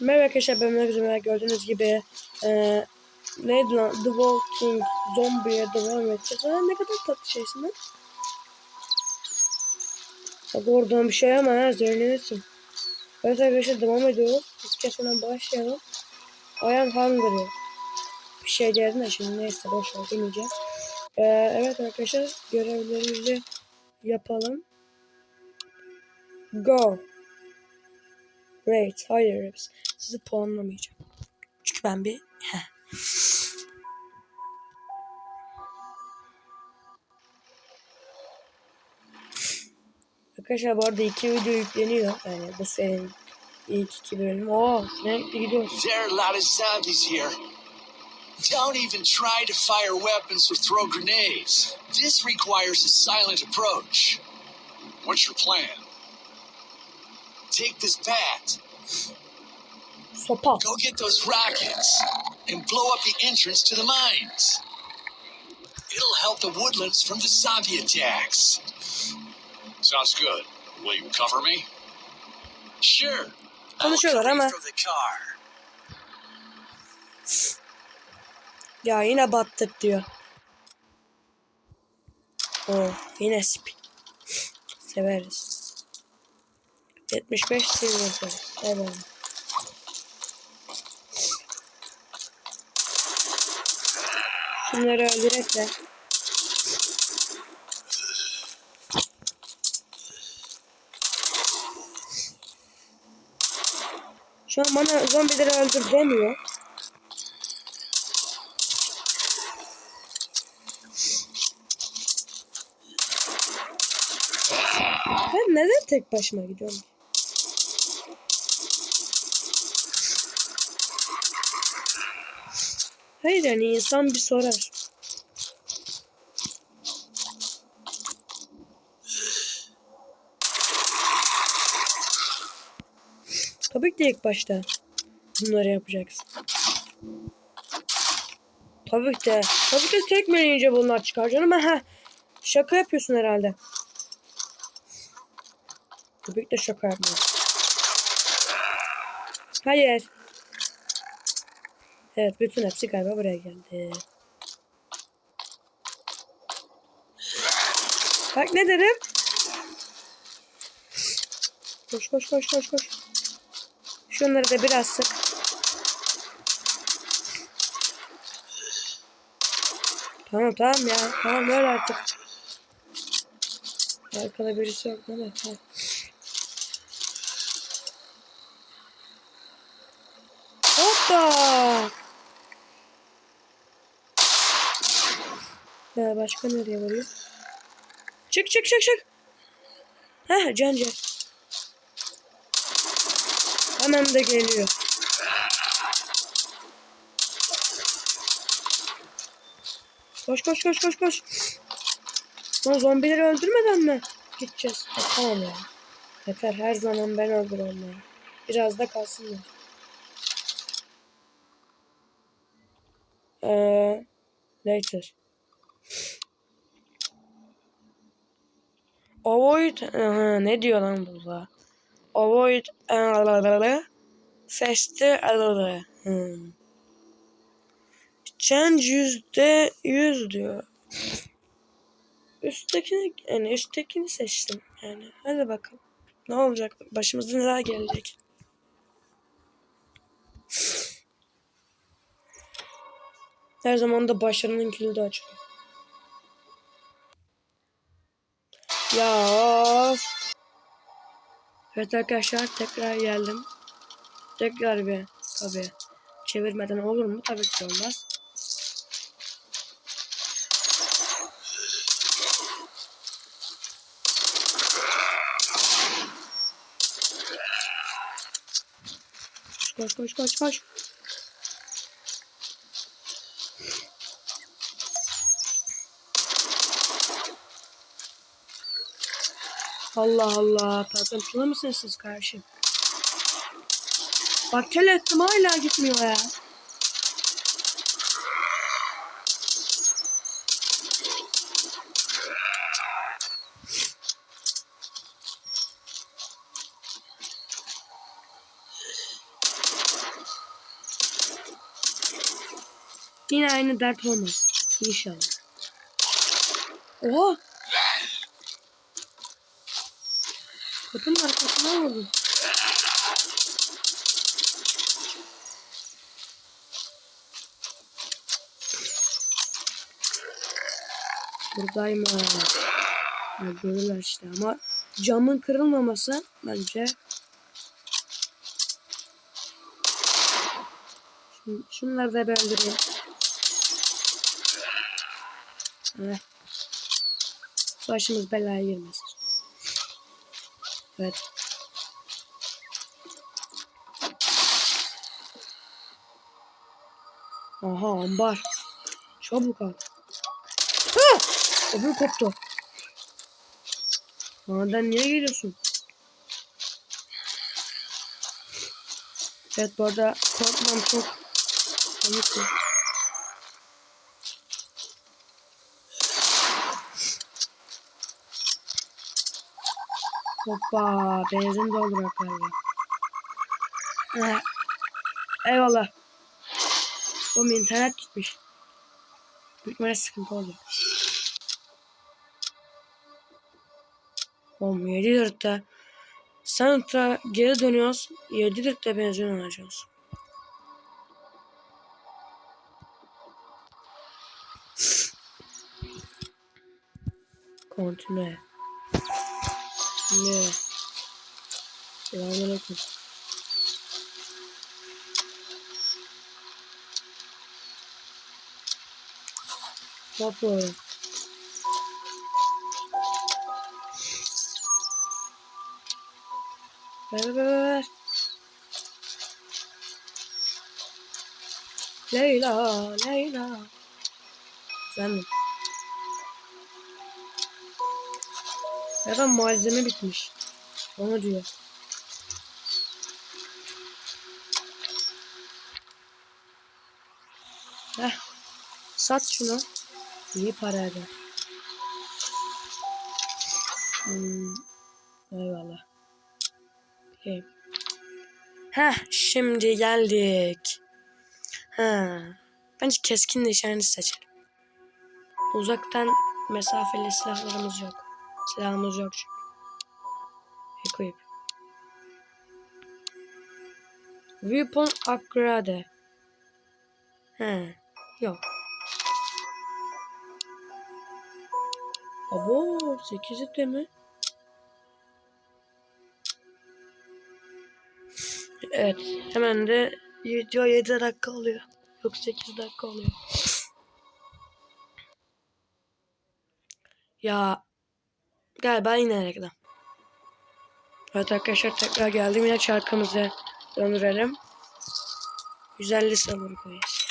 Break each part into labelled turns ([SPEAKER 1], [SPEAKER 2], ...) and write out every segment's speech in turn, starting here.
[SPEAKER 1] Merhaba arkadaşlar ben Mehmet Ömer. gördüğünüz gibi eee neydi lan The Walking Zombie'ye devam edeceğiz. Aa, ne kadar tatlı şeysin lan. Bak oradan bir şey ama ha zehirlenirsin. Evet arkadaşlar devam ediyoruz. Biz kesmeden başlayalım. I am hungry. Bir şey diyordum da şimdi neyse boş ver demeyeceğim. Eee, evet arkadaşlar görevlerimizi yapalım. Go. Great. Hayır. Sizi puanlamayacağım. Çünkü ben bir... Heh. Arkadaşlar bu arada iki video yükleniyor. Yani bu senin ilk iki bölüm. Oo, renkli gidiyoruz.
[SPEAKER 2] There are a lot of zombies here. Don't even try to fire weapons or throw grenades. This requires a silent approach. What's your plan? Take this bat,
[SPEAKER 1] Sopa.
[SPEAKER 2] go get those rockets, and blow up the entrance to the mines. It'll help the woodlands from the zombie attacks. Sounds good. Will you cover me? Sure.
[SPEAKER 1] Konuşuyorlar ama.
[SPEAKER 2] From the car.
[SPEAKER 1] Ya yine battık diyor. Oo, yine spin. Severiz. 75 silver. Evet. Şunları öldürek de. Şu an bana zombileri öldür demiyor. Ben neden tek başıma gidiyorum? Hayır yani insan bir sorar. Tabii ki ilk başta bunları yapacaksın. Tabii de. Tabii ki de tekmeleyince bunlar çıkar canım. Ha, şaka yapıyorsun herhalde. Tabii ki de şaka yapmıyorum. Hayır. Evet bütün hepsi galiba buraya geldi. Bak ne dedim? Koş koş koş koş koş. Şunları da biraz sık. Tamam tamam ya. Tamam ver artık. Arkada birisi yok değil mi? Ha. Hoppa! Ya başka nereye varıyor? Çık çık çık çık. Heh can can. Hemen de geliyor. Koş koş koş koş koş. Lan zombileri öldürmeden mi gideceğiz? Ha, tamam ya. Yeter her zaman ben öldür onları. Biraz da kalsınlar. Ee, later. Avoid Aha, ne diyor lan burada? Avoid Seste hmm. Change yüzde yüz diyor. Üsttekini yani üsttekini seçtim yani. Hadi bakalım. Ne olacak? Başımıza neler gelecek? Her zaman da başarının kilidi açılıyor. Ya of. Evet arkadaşlar tekrar geldim. Tekrar bir tabi çevirmeden olur mu? Tabii ki olmaz. Koş koş koş koş. Allah Allah. Takıntılı mısınız siz karşı? Bak tel ettim hala gitmiyor ya. Yine aynı dert olmaz. İnşallah. Oha. Kapının arkasına vurdum. Buradayım ha. Görürler işte ama camın kırılmaması bence Şun- Şunları da ben öldüreyim. Evet. Başımız belaya girmesin. Evet. Aha ambar. Çabuk al. Ha! Öbür koptu. Maden niye geliyorsun? Evet bu arada korkmam çok komik. Hoppa benzin doldurak galiba. Eyvallah. Oğlum internet gitmiş. İhtimalle sıkıntı oldu. Oğlum 7 lirda. Santra geri dönüyoruz. 7 lirda benzin alacağız. Continue. Ne? Selamünaleyküm. Oraya. Ver ver ver. Leyla, Leyla. Efendim. Ya da malzeme bitmiş. Onu diyor. Heh. Sat şunu. İyi para eder. Hmm. Eyvallah. Okay. Heh, şimdi geldik. Ha. Bence keskin nişancı seçelim. Uzaktan mesafeli silahlarımız yok. Silahımız yok çünkü. Equip. Weapon upgrade. He. Yok. Abo 8 de mi? Evet. Hemen de video 7 dakika oluyor. Yok 8 dakika oluyor. Ya galiba yine reklam. Evet arkadaşlar tekrar geldim. Yine çarkımızı döndürelim. 150 sabır koyacağız.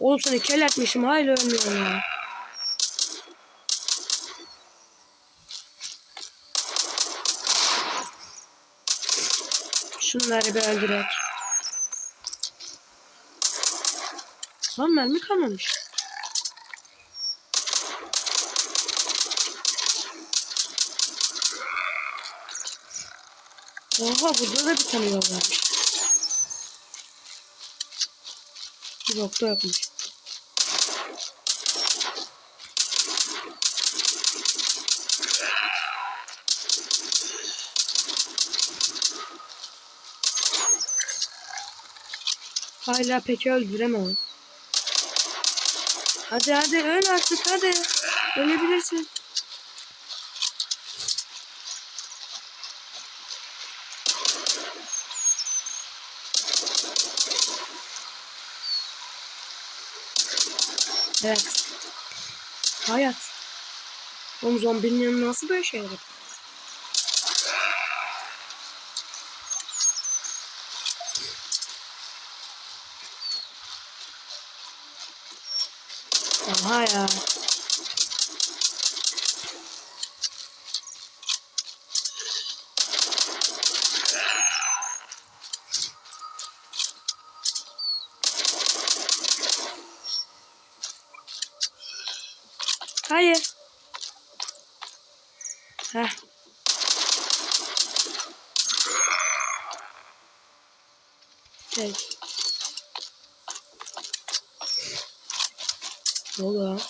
[SPEAKER 1] Oğlum seni kel etmişim hala ölmüyorum ya. Şunları bir öldürek. Lan mermi kalmamış. Oha burada da bir tane yol varmış. Yok da yokmuş. Hala pek öldüremem. Hadi hadi öl artık hadi. Ölebilirsin. Evet. Hayat. Oğlum zombinin nasıl böyle şeyler yapıyor? Oha ya. Hayır. Heh. Tek. Ne lan?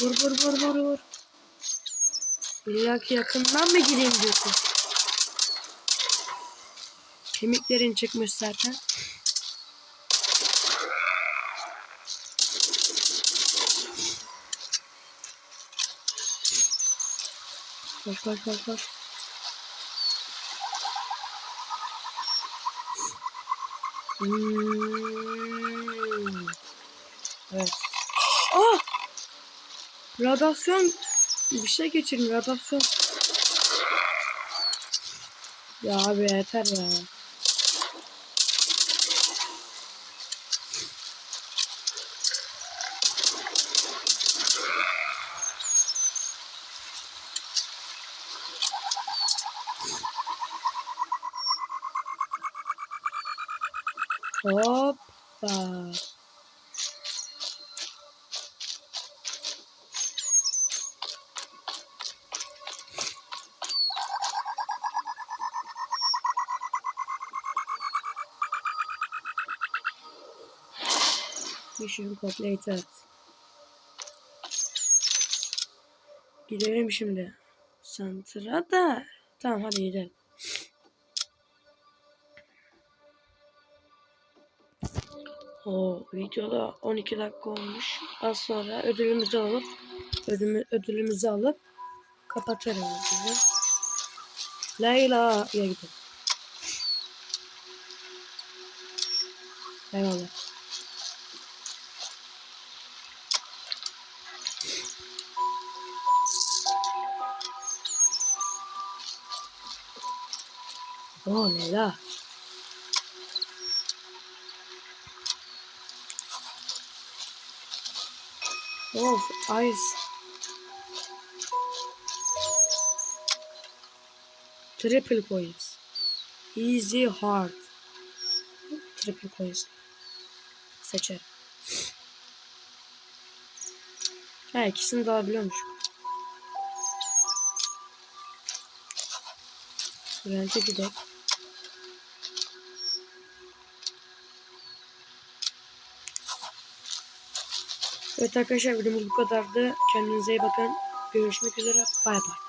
[SPEAKER 1] Vur vur vur vur vur. İlla ki yakından mı gireyim diyorsun? Kemiklerin çıkmış zaten. Koş koş koş koş. Hmm. Evet. Ah! Radyasyon bir şey geçirdim radyasyon. Ya abi yeter ya. Hoppa. Mission completed. Gidelim şimdi. Santra da. Tamam hadi gidelim. O videoda 12 dakika olmuş. Az sonra ödülümüzü alıp ödülümü, ödülümüzü alıp kapatırım videoyu. Leyla ya gidelim. Eyvallah. Oh Leyla. Of ice. Triple coins. Easy hard. Triple coins. Seçerim. Ha ikisini de alabiliyormuş. Rente gidelim. Evet arkadaşlar videomuz bu kadardı. Kendinize iyi bakın. Görüşmek üzere. Bay bay.